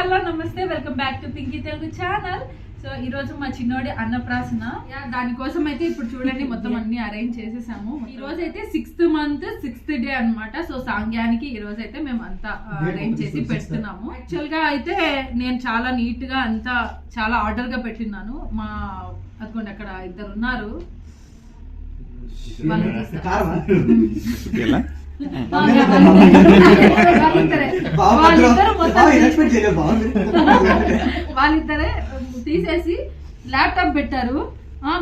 Hello నమస్తే. Welcome back to Pinky Telugu channel so ఈ రోజు మా చిన్నోడి అన్నప్రాసన. యా, దానికోసం అయితే ఇప్పుడు చూడండి మొత్తం అన్ని అరేంజ్ చేసేసాము. ఈ రోజు అయితే సిక్స్త్ మంత్ సిక్స్త్ డే అన్నమాట. సో సాంగ్యానికి ఈ రోజు అయితే మేము అంతా అరేంజ్ చేసి పెడుతున్నాము. యాక్చువల్గా అయితే నేను చాలా నీట్గా అంతా చాలా ఆర్డర్గా పెట్టినాను మా అదిగోండి అక్కడ ఇద్దరు ఉన్నారు. వాళ్ళిద్దరే. వాళ్ళిద్దరు మొత్తం వాళ్ళిద్దరే తీసేసి ల్యాప్టాప్ పెట్టారు.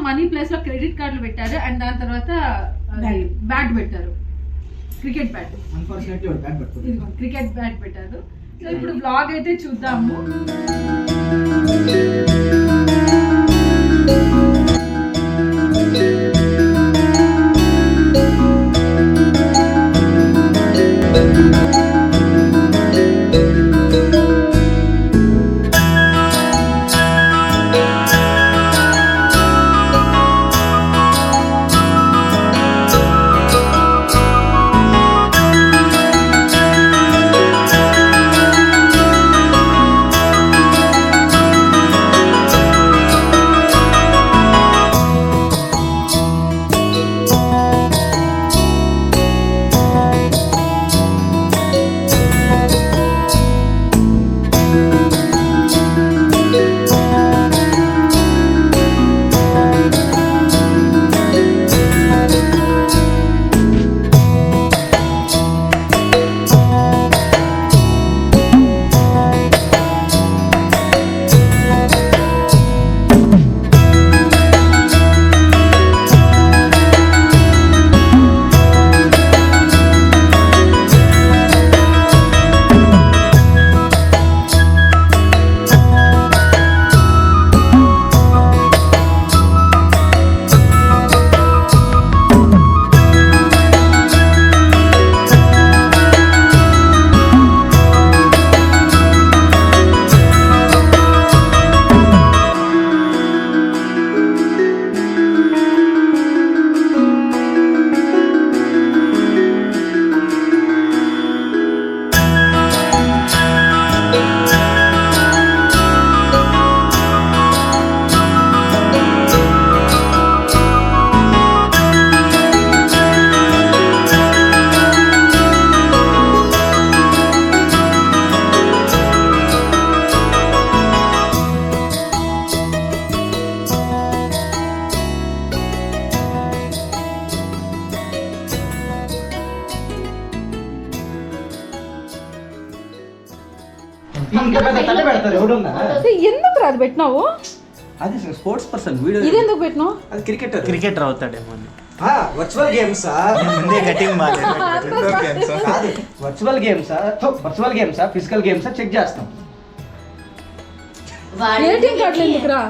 మనీ ప్లేస్లో క్రెడిట్ కార్డులు పెట్టారు. అండ్ దాని తర్వాత బ్యాట్. పెట్టారు. Cricket bat. క్రికెట్ బ్యాట్ పెట్టారు. సో ఇప్పుడు బ్లాగ్ అయితే చూద్దాము. ఎందుకు అది పెట్టినావు? అది స్పోర్ట్స్ పర్సన్ వీడియో ఇదెందుకు పెట్టినావు? అది క్రికెటర్ క్రికెటర్ అవుతాడేమో. వర్చువల్ గేమ్స్ ముందే cutting virtual games virtual games physical games check చేస్తాం. ఎందుకురా?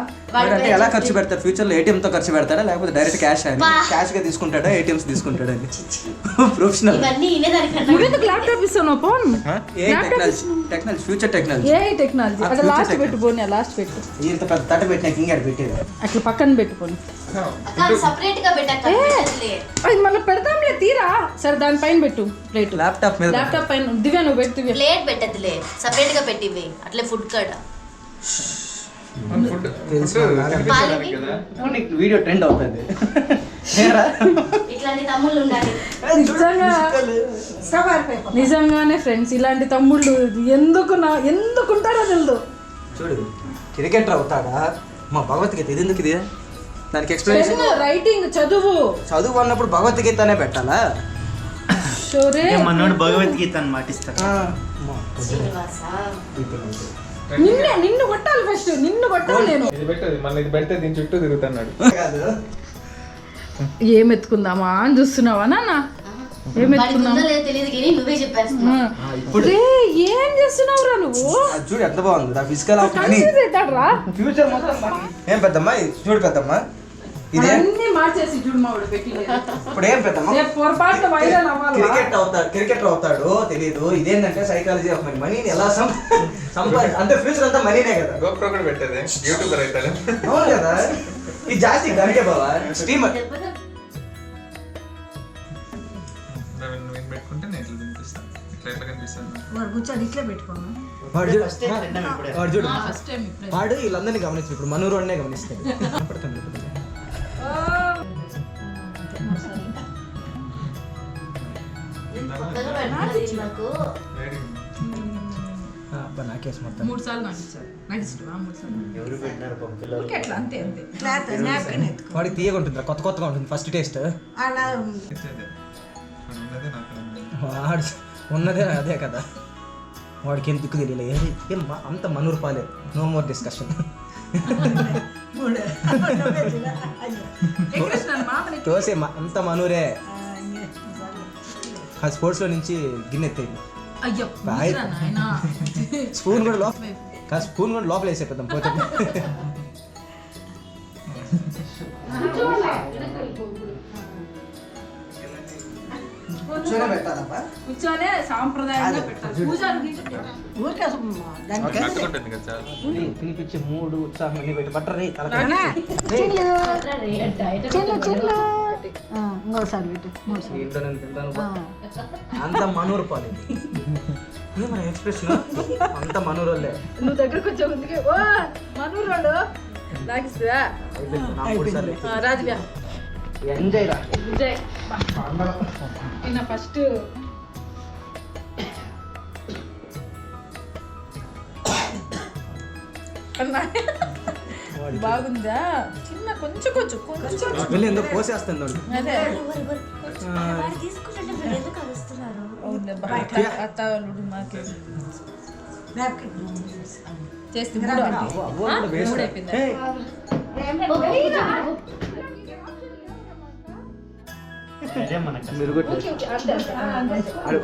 అంటే ఎలా ఖర్చు పెడతారు? ఫ్యూచర్లో ఏటీఎం తో ఖర్చు పెడతాడా? లేకపోతే డైరెక్ట్ క్యాష్ అని క్యాష్గా తీసుకుంటాడా? ఏటీఎంస్ తీసుకుంటాడా అని ప్రొఫెషనల్ నువ్వెందుకు ల్యాప్టాప్ ఇస్తున్నావు ఫోన్ ఏ టెక్నాలజీ టెక్నాలజీ ఫ్యూచర్ టెక్నాలజీ ఏ టెక్నాలజీ అక్కడ లాస్ట్ technology. పెట్టు పోనీ లాస్ట్ పెట్టు. ఇంత పెద్ద తట్ట పెట్టినా ఇంగాడు పెట్టేది. అట్లా పక్కన పెట్టుకోని సపరేట్గా పెట్టాక అది మళ్ళీ పెడతాంలే తీరా. సరే దానిపైన పెట్టు ప్లేట్. ల్యాప్టాప్ మీద ల్యాప్టాప్ పైన దివ్య నువ్వు పెట్టు దివ్య. ప్లేట్ పెట్టద్దులే సపరేట్గా పెట్టివి అట్లే ఫుడ్ నీకు వీడియో ట్రెండ్ అవుతుంది. ఏరా? ఇట్లాంటి తమ్ముళ్ళు ఉండాలి. నిజంగా నిజంగానే ఫ్రెండ్స్ ఇలాంటి తమ్ముళ్ళు ఎందుకు నా ఎందుకు ఉంటారో తెలియదు చూడు క్రికెటర్ అవుతాడా? మా భగవద్గీత ఇది ఎందుకు ఇది? దానికి ఎక్స్ప్లెనేషన్ రైటింగ్ చదువు. చదువు అన్నప్పుడు భగవద్గీతనే పెట్టాలా? మనోడు భగవద్గీత అని మాటిస్తాడు. నిన్నే నిన్ను కొట్టాలి ఫస్ట్ నిన్ను కొట్టాలి నేను. ఇది పెట్టదు మన ఇది పెడితే దీని చుట్టూ తిరుగుతున్నాడు. కాదు. ఏం ఎత్తుకుందామా అని చూస్తున్నావా నాన్న? ఏం తెలియదు కానీ నువ్వే చెప్పేస్తున్నావు. రే ఏం చేస్తున్నావురా నువ్వు? చూడు ఎంత బాగుంది. ఫిజికల్ ఫ్యూచర్ మొత్తం. ఏం పెద్దమ్మా? చూడు పెద్దమ్మా. ఇదే? అన్ని మార్చేసి చూడు మావిడ పెట్టి ఇప్పుడు ఏం పెద్దమ్మా? రేపు పొరపాటున వైరల్ అవ్వాలా? క్రికెట్ అవుతాడు క్రికెటర్ అవుతాడు తెలియదు ఇదేంటంటే సైకాలజీ ఆఫ్ మనీ మనీని ఎలా సం సంపాది అంటే ఫ్యూచర్ అంతా మనీనే కదా. గోప్రో కూడా పెట్టేది. యూట్యూబర్ అవుతాడు అవును కదా. ఈ జాస్తి దానికే బావా. స్టీమర్ నువ్వు నువ్వు పెట్టుకుంటే నేను ఇట్లా వినిపిస్తాను ఇట్లా ఎట్లా కనిపిస్తాను కూర్చొని ఇట్లా పెట్టుకోను. వాడు. వాడు వీళ్ళందరినీ గమనించు. ఇప్పుడు మనూరు వాడినే గమనిస్తాడు. నాకు ఆ, అబ్బా నాకేసి మొత్తం. మూడు సార్లు నాకు ఇచ్చారు నాకు ఇష్టమా మూడు సార్లు ఎవరు పెట్టినారు అట్లా అంతే అంతే. క్లాత్ నాప్కిన్ ఎత్తుకో. వాడికి తీయగా ఉంటుంది కొత్త కొత్తగా ఉంటుంది ఫస్ట్ టేస్ట్ అలా. వాడు ఉన్నదే అదే కదా. వాడికి ఏం దిక్కు తెలియలే. ఏ- అంత మనూరు పాలే నో మోర్ డిస్కషన్ తోసే అంత మనూరే. ఆ స్పోర్ట్స్లో నుంచి గిన్నె స్పూన్ కూడా లోపల కాదు స్పూన్ కూడా లోపల వేసేపోతాం పోతే. కూర్చోనే పిలిపించి మూడు ఉత్సాహం పెట్టి బట్టరే అంత మనూరు పాలు ఏమన్నా ఎక్స్ప్రెషన్? అంత మనూరు వాళ్ళే నువ్వు దగ్గర వచ్చే ఓ మనూరు వాళ్ళు రాజుగా. Enjoy enjoy. నిన్న ఫస్ట్ అన్నా. బాగుందా. చిన్న కొంచెం కొంచెం కొంచెం. ఎందుకు పోసేస్తుంది అదే. అత్త వాళ్ళు మీరు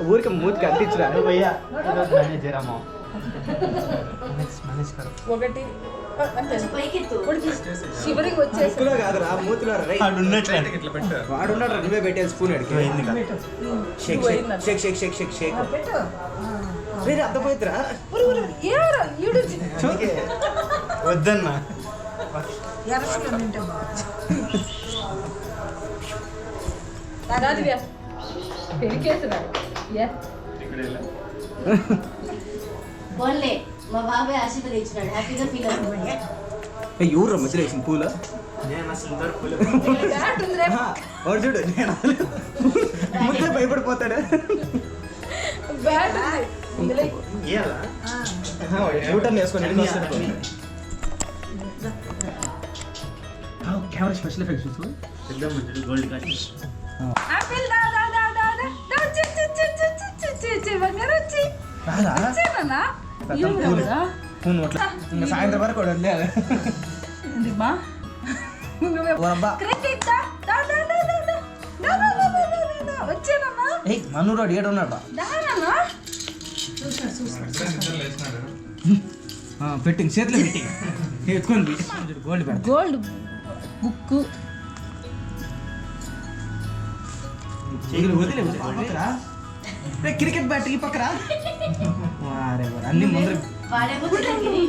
ఊరికి మూతికి అందించరా మేనేజర్ అమ్మ ఒకటి చివరికి వచ్చేసి. వాడు ఉన్నాడు నువ్వే పెట్టాను స్పూన్ అడిగి షేక్ షేక్ షేక్ షేక్ షేక్ షేక్ మీరు అర్థమవుతురా వద్దన్నా. పెరికేసినా పోన్లే మా బాబాయ్ ఆశీర్వదించినాడు. హ్యాపీగా ఫీల్ అవుతున్నాడు. ఎవరు మధ్యలో వేసిన పూల? వాడు చూడు నేను ముందే భయపడిపోతాడు. యూటర్న్ కెమెరా స్పెషల్ ఎఫెక్ట్స్ చూసు గోల్డ్ ఆపిల్ దా దా దా దా దా చి చి చి చి చి చి చి బంగారు చి రాదా? సాయంత్రం వరకు వదిలేదు మనూరాడు ఏడున్నాడు పెట్టింగ్ చేతిలో పెట్టింగ్ ఎత్తుకొని గోల్డ్ గోల్డ్ బుక్ వదిలే క్రికెట్ బ్యాట్ ఈ పక్కరా అరే అన్ని ముందర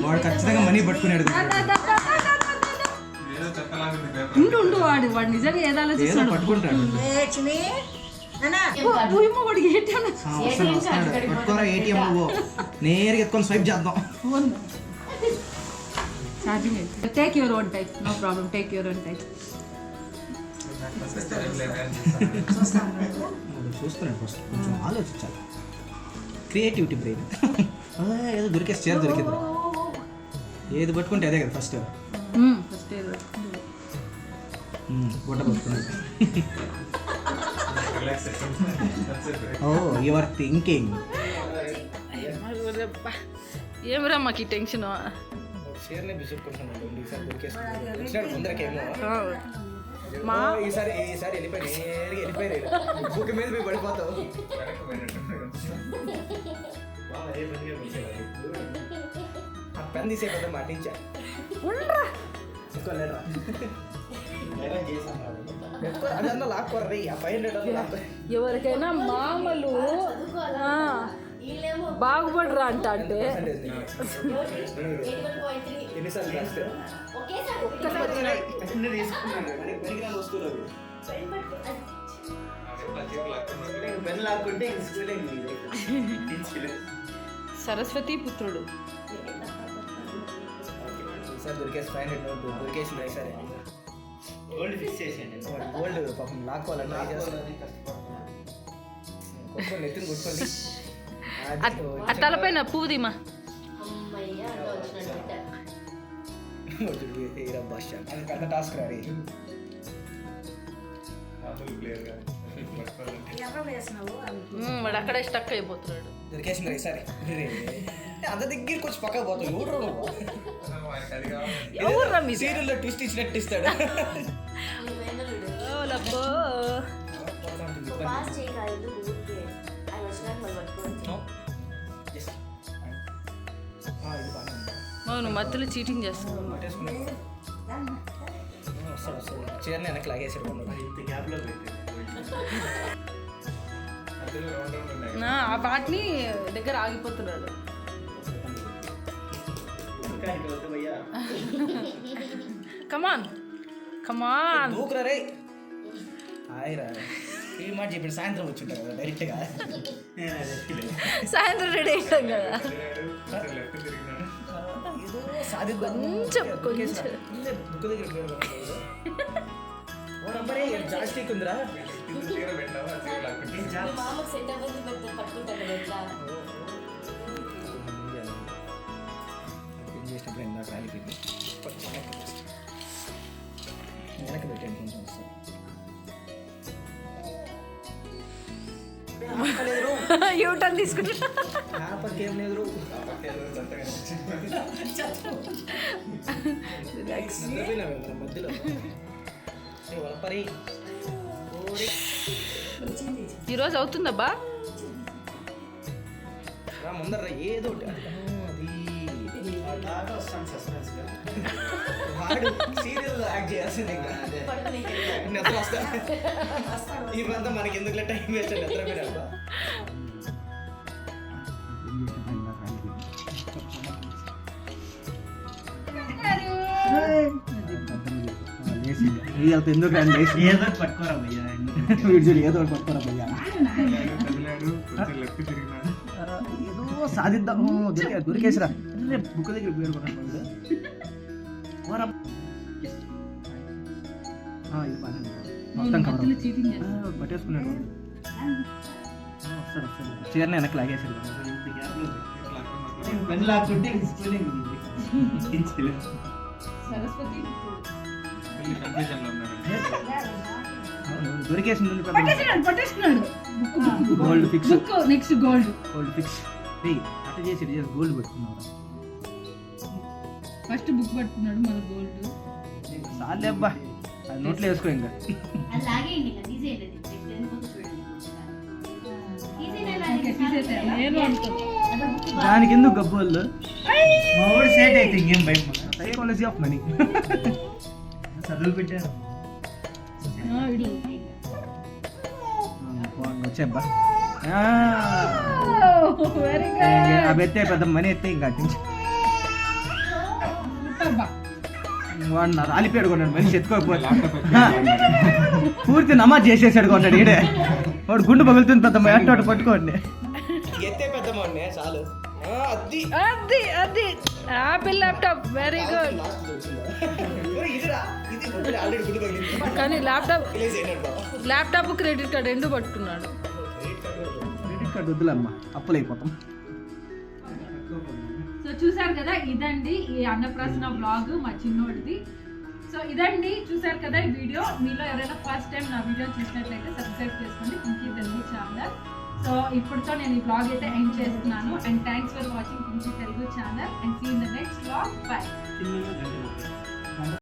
వాడు ఖచ్చితంగా మనీ పట్టుకున్నాడు ఉండు ఉండు వాడు వాడు నేరుగా స్వైప్ చేద్దాం. ఛార్జింగ్ ఫస్ట్ కొంచెం ఆలోచించాలి. Creativity brain. ఏదో దొరికే చీర దొరికింది ఏది పట్టుకుంటే అదే కదా ఫస్ట్ ఫస్ట్ గుడ్డ పట్టుకున్నాడు? ఓ యు ఆర్ థింకింగ్ ఏమిరా మాకు ఈ టెన్షన్? చీరనే బిసుక్కుంటున్నాడు మా ఈసారి ఈసారి వెళ్ళిపోయి నేరుగా వెళ్ళిపోయారు బుక్ మీద పోయి పడిపోతావు. అర్థం తీసే కదా మాటించా. చెప్పుకోలేరా ఎవరికైనా మామూలు బాగుపడరా అంటే సరస్వతి పుత్రుడు. ఈసారి దొరికేసి ఫైవ్ హండ్రెడ్ నోట్ దొరికేసింది ఈసారి గోల్డ్ ఫిక్స్ చేసేయండి గోల్డ్ పాపం లాక్కోవాలని ట్రై చేస్తాను కొట్టుకోండి ఎత్తుని కొట్టుకోండి అది ఆ తలపైన అది పెద్ద టాస్క్ రాడి వాడు అక్కడే స్టక్ అయిపోతున్నాడు దొరికేసింది ఈసారి రే, అంత దగ్గరికి వచ్చి పక్కకు పోతావు ఎవరు నువ్వు సీరియల్లో ట్విస్ట్ ఇచ్చినట్టు ఇస్తాడు ఓ లబ్బో పాస్ చేయగలదు. బాగానే ఉంది. అవును మధ్యలో చీటింగ్ చేస్తున్నావు పట్టేసుకున్నాను. ఆ, వస్తాడు వస్తాడు చీరని వెనక్కి లాగేసాడు వాడు. ఇంత గ్యాప్ లో పెట్టేది మధ్యలో రౌండ్ రౌండ్ ఉన్నాయి నా ఆ వాటిని దగ్గర ఆగిపోతున్నాడు ఇంకా ఇంకా వద్దు భయ్యా కమాన్ కమాన్ దూకురా రే హాయ్ రా ఈ మాట చెప్పిన సాయంత్రం వచ్చి ఉంటారు కదా డైరెక్ట్గా నేను అది ఎక్కలేదు సాయంత్రం రెడీ అవుతాం కదా వెళ్ళాడు లెఫ్ట్ తిరిగినాడు ఏదో సాధిద్దాం కొంచెం, దొరికేసిరా. ఇల్లే బుక్ దగ్గర పోయాడు కదా. ఓ రంబరే జాస్టిక్ ఉందిరా కింద చీర పెట్టావా ఆ చీర లాక్కుంటే మీ మామకు సెట్ అవ్వదు పెద్ద పట్టుకుంటాడు కదా ఎట్లా ఏం చేసినప్పుడు ఇందాక రాలిపోయింది కొంచెం వెనక్కి పెట్టేసి. వెనక్కి పెట్టండి కొంచెం వస్తుంది యూటర్న్ తీసుకుంటా. ఈరోజు అవుతుందబ్బా? ముందర ఏదో వాడు సీరియల్ యాక్ట్ చేయాల్సింది నిద్ర ఇవంతా మనకి ఎందుకు టైం వేస్ట్ నిద్ర మీద ఎందుకు రండి ఏదో పట్టుకోరా భయ్యా వీడు ఏదో ఒకటి పట్టుకోరా భయ్యా. ఏదో సాధిద్దాం. దొరికే దొరికేసిరా. రేపు బుక్ దగ్గర ఇది. మొత్తం కవర్ ఆ, పట్టేసుకున్నాడు వస్తాడు వస్తాడు. చీరని వెనక్కి లాగేసాడు Saraswati. దొరికేసింది gold fix next gold gold fix అట్ట చేసి గోల్డ్ పెట్టుకున్నావు ఫస్ట్ బుక్ పట్టుకున్నాడు మళ్ళీ గోల్డ్ సాలే అబ్బా. అది నోట్లో వేసుకో ఇంకా. దానికి ఎందుకు గబ్బు వాళ్ళు? మా సేట్ అయితే ఇంకేం భయం. సైకాలజీ ఆఫ్ మనీ చదువు పెట్టారు వీడు వచ్చేబ్బా. వెరీ అవి ఎత్తే పెద్ద మనీ ఎత్తే ఇంకా వాడు నా రాలిపోయాడు కొన్నాడు మనిషి ఎత్తుకోకపోతే పూర్తి నమాజ్ చేసేసాడు కొన్నాడు ఈడే. వాడు గుండు పగులుతుంది పెద్ద ఎట్ట అటు పట్టుకోండి. ఎత్తే పెద్ద చాలు. అది. అది అది. Apple laptop. వెరీ గుడ్ కానీ ల్యాప్టాప్ ల్యాప్టాప్ క్రెడిట్ కార్డ్ రెండు పట్టుకున్నాడు. క్రెడిట్ కార్డు వద్దులమ్మా అప్పులు అయిపోతాం సో చూసారు కదా ఇదండి ఈ అన్నప్రాసన బ్లాగ్ మా చిన్నోడిది. సో ఇదండి చూసారు కదా ఈ వీడియో. మీలో ఎవరైనా ఫస్ట్ టైం నా వీడియో చూసినట్లయితే సబ్స్క్రైబ్ చేసుకోండి పింకీ తెలుగు ఛానల్ సో ఇప్పటితో నేను ఈ బ్లాగ్ అయితే ఎండ్ చేస్తున్నాను. And thanks for watching Pinky Telugu channel and see in the next vlog bye.